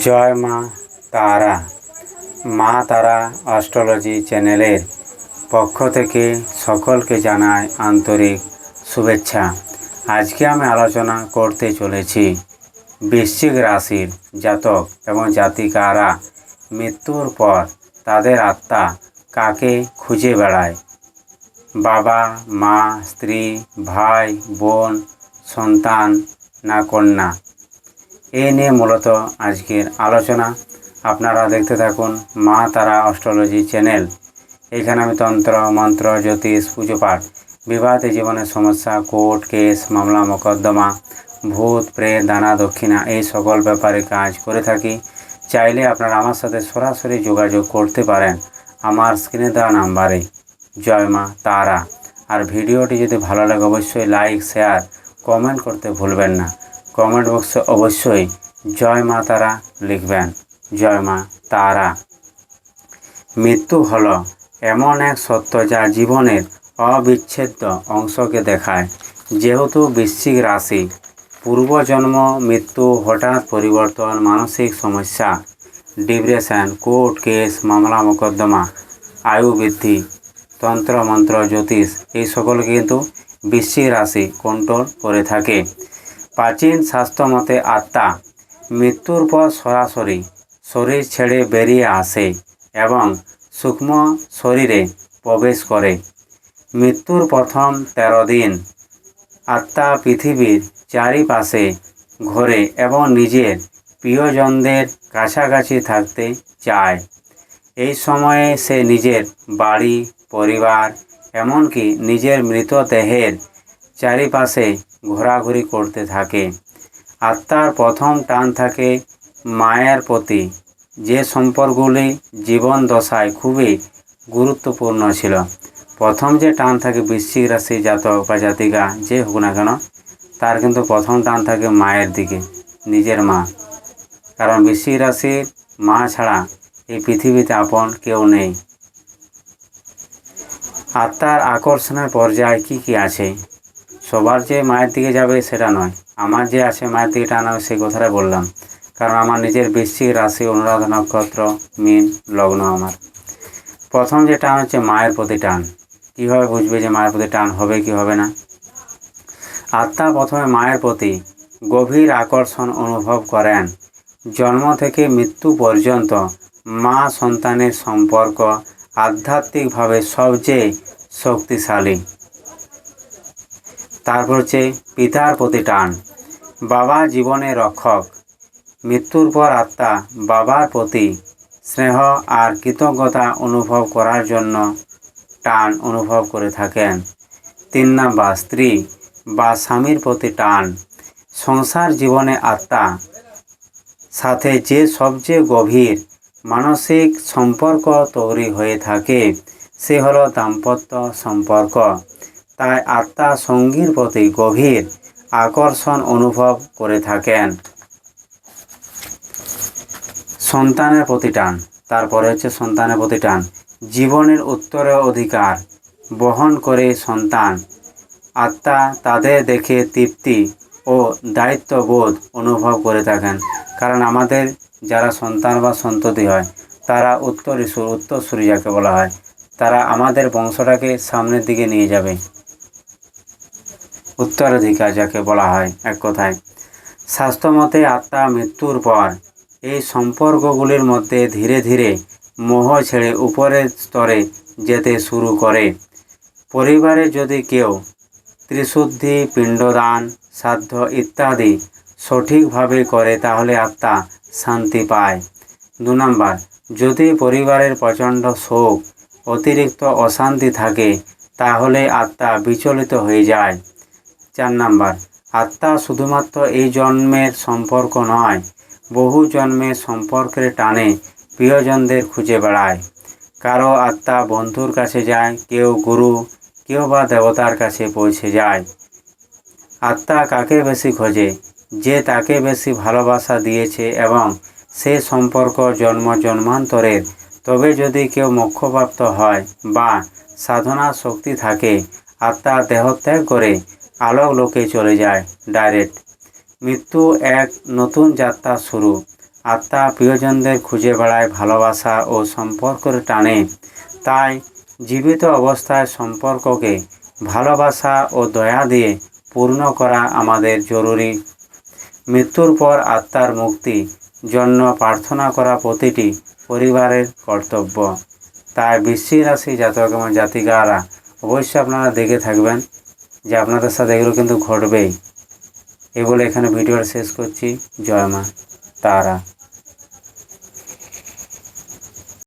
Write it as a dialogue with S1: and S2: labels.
S1: জয় মা তারা। মা তারা অস্ট্রোলজি চ্যানেলের পক্ষ থেকে সকলকে জানাই আন্তরিক শুভেচ্ছা। আজকে আমি আলোচনা করতে চলেছি বৃশ্চিক রাশির জাতক এবং জাতিকারা মৃত্যুর পর তাদের আত্মা কাকে খুঁজে বেড়ায়? বাবা, মা, স্ত্রী, ভাই, বোন, সন্তান না কন্যা? এ নিয়ে মূলত আজকের আলোচনা। আপনারা দেখতে থাকুন মা তারা অস্ট্রোলজি চ্যানেল। এখানে আমি তন্ত্র, মন্ত্র, জ্যোতিষ, পুজো পাঠ, বিবাহিত জীবনের সমস্যা, কোর্ট কেস, মামলা, মোকদ্দমা, ভূত, প্রেত, দানা, দক্ষিণা এই সকল ব্যাপারে কাজ করে থাকি। চাইলে আপনারা আমার সাথে সরাসরি যোগাযোগ করতে পারেন আমার স্ক্রিনে দেওয়া নাম্বারে। জয় মা তারা। আর ভিডিওটি যদি ভালো লাগে অবশ্যই লাইক, শেয়ার, কমেন্ট করতে ভুলবেন না। কমেন্ট বক্সে অবশ্যই জয় মা তারা লিখবেন। জয় মা তারা। মৃত্যু হলো এমন এক সত্য যা জীবনের অবিচ্ছেদ্য অংশকে দেখায়। যেহেতু বৃশ্চিক রাশি, পূর্বজন্ম মৃত্যু হঠাৎ পরিবর্তন, মানসিক সমস্যা, ডিপ্রেশন, কোর্ট কেস, মামলা মোকদ্দমা, আয়ু বৃদ্ধি তন্ত্র মন্ত্র জ্যোতিষ, এই সকলকে কিন্তু বৃশ্চিক রাশি কন্ট্রোল করে থাকে। প্রাচীন শাস্ত্র মতে আত্মা মৃত্যুর পর সরাসরি শরীর ছেড়ে বেরিয়ে আসে এবং সূক্ষ্ম শরীরে প্রবেশ করে। মৃত্যুর প্রথম তেরো দিন আত্মা পৃথিবীর চারিপাশে ঘোরে এবং নিজের প্রিয়জনদের কাছাকাছি থাকতে চায়। এই সময়ে সে নিজের বাড়ি, পরিবার, এমনকি নিজের মৃতদেহের চারিপাশে ঘোরাঘুরি করতে থাকে। আত্মার প্রথম টান থাকে মায়ের প্রতি। যে সম্পর্কগুলি জীবন দশায় খুবই গুরুত্বপূর্ণ ছিল। প্রথম যে টান থাকে বৃশ্চিক রাশি জাতক বা জাতিকা, যে হোক না কেন, তার কিন্তু প্রথম টান থাকে মায়ের দিকে, নিজের মা। কারণ বৃশ্চিক রাশির মা ছাড়া এই পৃথিবীতে আপন কেউ নেই। আত্মার আকর্ষণের পর্যায়ে কি কি আছে? সবার যে মায়ের দিকে যাবে সেটা নয়। আমার যে আছে মায়ের দিকে টান হবে সেই কথাটা বললাম। কারণ আমার নিজের বৃশ্চিক রাশি অনুরাধা নক্ষত্র, মিন, লগ্ন আমার। প্রথম যে টান হচ্ছে মায়ের প্রতি টান। কীভাবে বুঝবে যে মায়ের প্রতি টান হবে কি হবে না? আত্মা প্রথমে মায়ের প্রতি গভীর আকর্ষণ অনুভব করেন। জন্ম থেকে মৃত্যু পর্যন্ত মা সন্তানের সম্পর্ক আধ্যাত্মিকভাবে সবচেয়ে শক্তিশালী। তারপর হচ্ছে পিতার প্রতি টান। বাবা জীবনের রক্ষক। মৃত্যুর পর আত্মা বাবার প্রতি স্নেহ আর কৃতজ্ঞতা অনুভব করার জন্য টান অনুভব করে থাকেন। তিন নাম্বার, স্ত্রী বা স্বামীর প্রতি টান। সংসার জীবনে আত্মা সাথে যে সবচেয়ে গভীর মানসিক সম্পর্ক তৈরি হয়ে থাকে, সে হলো দাম্পত্য সম্পর্ক। তাই আত্মা সঙ্গীর প্রতি গভীর আকর্ষণ অনুভব করে থাকেন। সন্তানের প্রতি টান। তারপরে হচ্ছে সন্তানের প্রতি টান। জীবনের উত্তরে অধিকার বহন করে সন্তান। আত্মা তাদের দেখে তৃপ্তি ও দায়িত্ববোধ অনুভব করে থাকেন। কারণ আমাদের যারা সন্তান বা সন্ততি হয়, তারা উত্তরীশ্বর উত্তরসূরি যাকে বলা হয়। তারা আমাদের বংশটাকে সামনের দিকে নিয়ে যাবে। উত্তরাধিকার যাকে বলা হয় এক কথায়। স্বাস্থ্যমতে আত্মা মৃত্যুর পর এই সম্পর্কগুলির মধ্যে ধীরে ধীরে মোহ ছেড়ে উপরের স্তরে যেতে শুরু করে। পরিবারে যদি কেউ ত্রিশুদ্ধি, পিণ্ডদান, সাধ্য ইত্যাদি সঠিকভাবে করে তাহলে আত্মা শান্তি পায়। দু নম্বর, যদি পরিবারের প্রচণ্ড শোক, অতিরিক্ত অশান্তি থাকে, তাহলে আত্মা বিচলিত হয়ে যায়। চার নাম্বার। আত্মা শুধুমাত্র এই জন্মের সম্পর্ক নয়, বহু জন্মের সম্পর্কের টানে প্রিয়জনদের খুঁজে বেড়ায়। কারও আত্মা বন্ধুর কাছে যায়, কেউ গুরু, কেউ বা দেবতার কাছে পৌঁছে যায়। আত্মা কাকে বেশি খোঁজে? যে তাকে বেশি ভালোবাসা দিয়েছে এবং সে সম্পর্ক জন্ম জন্মান্তরের, তবে যদি কেউ মোক্ষপ্রাপ্ত হয় বা সাধনার শক্তি থাকে, আত্মা দেহত্যাগ করে আলোক লোকে চলে যায় ডাইরেক্ট মৃত্যু এক নতুন যাত্রা শুরু। আত্মা প্রিয়জনদের খুঁজে বেড়ায় ভালোবাসা ও সম্পর্কের টানে। তাই জীবিত অবস্থায় সম্পর্ককে ভালোবাসা ও দয়া দিয়ে পূর্ণ করা আমাদের জরুরি। মৃত্যুর পর আত্মার মুক্তি, জন্য প্রার্থনা করা প্রতিটি পরিবারের কর্তব্য। তাই বৃশ্চিক রাশি জাতক এবং জাতিকারা অবশ্যই আপনারা দেখে থাকবেন। যে আপনাদের সাথে এগুলো কিন্তু ঘটবেই। এই বলে এখানে ভিডিওটা শেষ করছি। জয় মা, তারা।